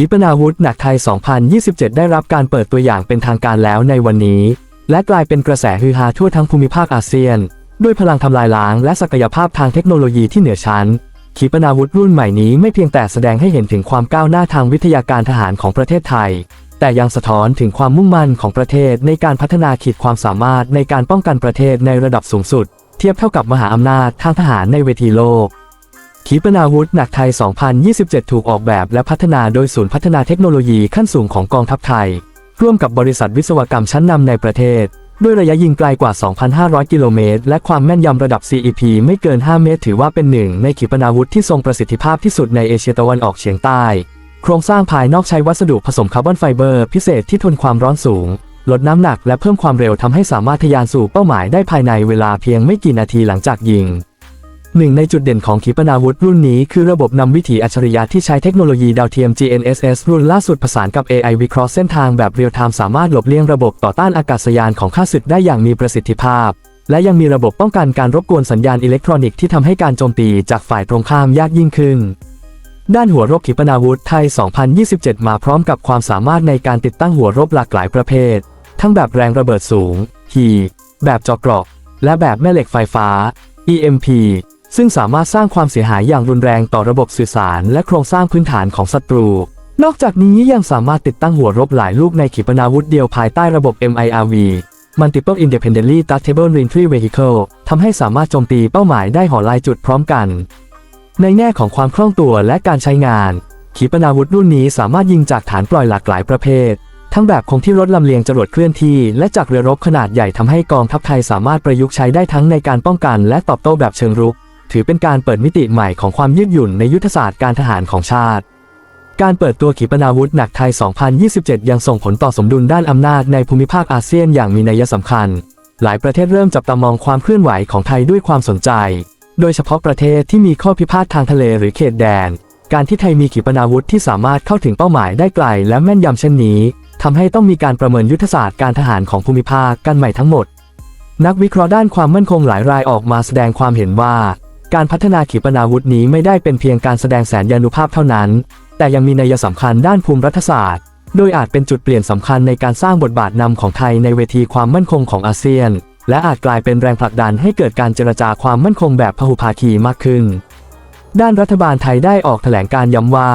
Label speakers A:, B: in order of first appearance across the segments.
A: ขีปนาวุธหนักไทย 2027 ได้รับการเปิดตัวอย่างเป็นทางการแล้วในวันนี้ และกลายเป็นกระแสฮือฮาทั่วทั้งภูมิภาคอาเซียน ด้วยพลังทำลายล้างและศักยภาพทางเทคโนโลยีที่เหนือชั้น ขีปนาวุธรุ่นใหม่นี้ไม่เพียงแต่แสดงให้เห็นถึงความก้าวหน้าทางวิทยาการทหารของประเทศไทย แต่ยังสะท้อนถึงความมุ่งมั่นของประเทศในการพัฒนาขีดความสามารถในการป้องกันประเทศในระดับสูงสุด เทียบเท่ากับมหาอำนาจทางทหารในเวทีโลก ขีปนาวุธหนักไทย 2027 ถูกออกแบบและพัฒนาโดยศูนย์พัฒนาเทคโนโลยีขั้นสูงของกองทัพไทย ร่วมกับบริษัทวิศวกรรมชั้นนำในประเทศ ด้วยระยะยิงไกลกว่า 2,500 กิโลเมตร และความแม่นยำระดับ CEP ไม่เกิน 5 เมตร ถือว่าเป็นหนึ่งในขีปนาวุธที่ทรงประสิทธิภาพที่สุดในเอเชียตะวันออกเฉียงใต้ โครงสร้างภายนอกใช้วัสดุผสมคาร์บอนไฟเบอร์พิเศษที่ทนความร้อนสูง ลดน้ำหนักและเพิ่มความเร็วทำให้สามารถทะยานสู่เป้าหมายได้ภายในเวลาเพียงไม่กี่นาทีหลังจากยิง หนึ่งในจุดเด่นของขีปนาวุธรุ่นนี้คือระบบนำวิถีอัจฉริยะที่ใช้เทคโนโลยีดาวเทียม GNSS รุ่นล่าสุดผสานกับ AI วิเคราะห์เส้นทางแบบเรียลไทม์สามารถหลบเลี่ยงระบบต่อต้านอากาศยานของข้าศึกได้อย่างมีประสิทธิภาพ และยังมีระบบป้องกันการรบกวนสัญญาณอิเล็กทรอนิกส์ที่ทำให้การโจมตีจากฝ่ายตรงข้ามยากยิ่งขึ้น ด้านหัวรบขีปนาวุธไทย 2027 มาพร้อมกับความสามารถในการติดตั้งหัวรบหลากหลายประเภท ทั้งแบบแรงระเบิดสูงฮีแบบเจาะเกราะและแบบแม่เหล็กไฟฟ้า EMP ซึ่งสามารถสร้างความเสียหายอย่างรุนแรงต่อระบบสื่อสาร และโครงสร้างพื้นฐานของศัตรู นอกจากนี้ยังสามารถติดตั้งหัวรบหลายลูกในขีปนาวุธเดียวภายใต้ระบบ MIRV Multiple Independently Targetable Reentry Vehicle ทำให้สามารถโจมตีเป้าหมายได้หอลายจุดพร้อมกัน ในแง่ของความคล่องตัวและการใช้งาน ขีปนาวุธรุ่นนี้สามารถยิงจากฐานปล่อยหลากหลายประเภท ทั้งแบบคงที่รถลำเลียงจรวดเคลื่อนที่ และจากเรือรบขนาดใหญ่ทำให้กองทัพไทยสามารถประยุกต์ใช้ได้ทั้งในการป้องกัน และตอบโต้แบบเชิงรุก ถือเป็นการเปิดมิติใหม่ของความยืดหยุ่นในยุทธศาสตร์การทหารของชาติ การเปิดตัวขีปนาวุธหนักไทย 2027 ยังส่งผลต่อสมดุลด้านอำนาจในภูมิภาคอาเซียนอย่างมีนัยสำคัญ หลายประเทศเริ่มจับตามองความเคลื่อนไหวของไทยด้วยความสนใจ โดยเฉพาะประเทศที่มีข้อพิพาททางทะเลหรือเขตแดน การที่ไทยมีขีปนาวุธที่สามารถเข้าถึงเป้าหมายได้ไกลและแม่นยำเช่นนี้ทำให้ต้องมีการประเมินยุทธศาสตร์การทหารของภูมิภาคกันใหม่ทั้งหมด นักวิเคราะห์ด้านความมั่นคงหลายรายออกมาแสดงความเห็นว่า การพัฒนาขีปนาวุธนี้ไม่ได้เป็นเพียงการแสดงแสนยานุภาพเท่านั้น แต่ยังมีนัยสำคัญด้านภูมิรัฐศาสตร์ โดยอาจเป็นจุดเปลี่ยนสำคัญในการสร้างบทบาทนำของไทยในเวทีความมั่นคงของอาเซียน และอาจกลายเป็นแรงผลักดันให้เกิดการเจรจาความมั่นคงแบบพหุภาคีมากขึ้น ด้านรัฐบาลไทยได้ออกแถลงการย้ำว่า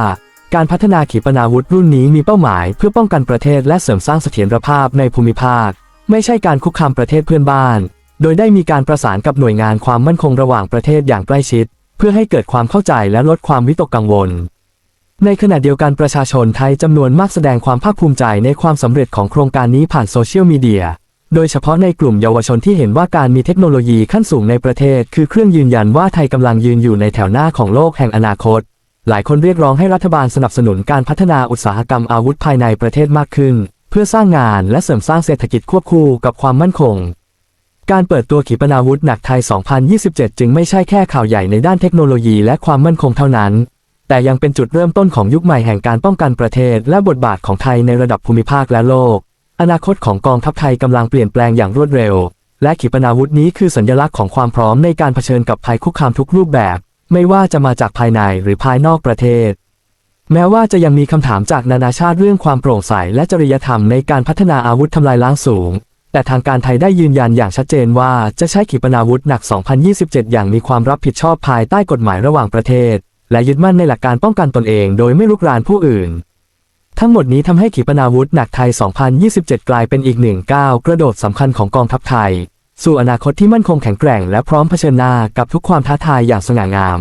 A: การพัฒนาขีปนาวุธรุ่นนี้มีเป้าหมายเพื่อป้องกันประเทศและเสริมสร้างเสถียรภาพในภูมิภาค ไม่ใช่การคุกคามประเทศเพื่อนบ้าน โดยได้มีการประสานกับหน่วยงานความมั่นคงระหว่างประเทศอย่างใกล้ชิด เพื่อให้เกิดความเข้าใจและลดความวิตกกังวล ในขณะเดียวกันประชาชนไทยจำนวนมากแสดงความภาคภูมิใจในความสำเร็จของโครงการนี้ผ่านโซเชียลมีเดียโดยเฉพาะในกลุ่มเยาวชนที่เห็นว่าการมีเทคโนโลยีขั้นสูงในประเทศ คือเครื่องยืนยันว่าไทยกำลังยืนอยู่ในแถวหน้าของโลกแห่งอนาคต หลายคนเรียกร้องให้รัฐบาลสนับสนุนการพัฒนาอุตสาหกรรมอาวุธภายในประเทศมากขึ้น เพื่อสร้างงานและเสริมสร้างเศรษฐกิจควบคู่กับความมั่นคง การเปิดตัวขีปนาวุธหนักไทย 2027 จึงไม่ใช่แค่ข่าวใหญ่ในด้านเทคโนโลยีและความมั่นคงเท่านั้น แต่ยังเป็นจุดเริ่มต้นของยุคใหม่แห่งการป้องกันประเทศ และบทบาทของไทยในระดับภูมิภาคและโลก อนาคตของกองทัพไทยกำลังเปลี่ยนแปลงอย่างรวดเร็ว และขีปนาวุธนี้คือสัญลักษณ์ของความพร้อมในการเผชิญกับภัยคุกคามทุกรูปแบบ ไม่ว่าจะมาจากภายในหรือภายนอกประเทศ แม้ว่าจะยังมีคำถามจากนานาชาติเรื่องความโปร่งใสและจริยธรรมในการพัฒนาอาวุธทำลายล้างสูง แต่ทางการไทยได้ยืนยันอย่างชัดเจนว่าจะใช้ขีปนาวุธหนัก 2027 อย่างมีความรับผิดชอบภายใต้กฎหมายระหว่างประเทศ และยึดมั่นในหลักการป้องกันตนเองโดยไม่ลุกรานผู้อื่น ทั้งหมดนี้ทำให้ขีปนาวุธหนักไทย 2027 กลายเป็นอีกหนึ่งก้าวกระโดดสำคัญของกองทัพไทย สู่อนาคตที่มั่นคงแข็งแกร่ง และพร้อมเผชิญหน้ากับทุกความท้าทายอย่างสง่างาม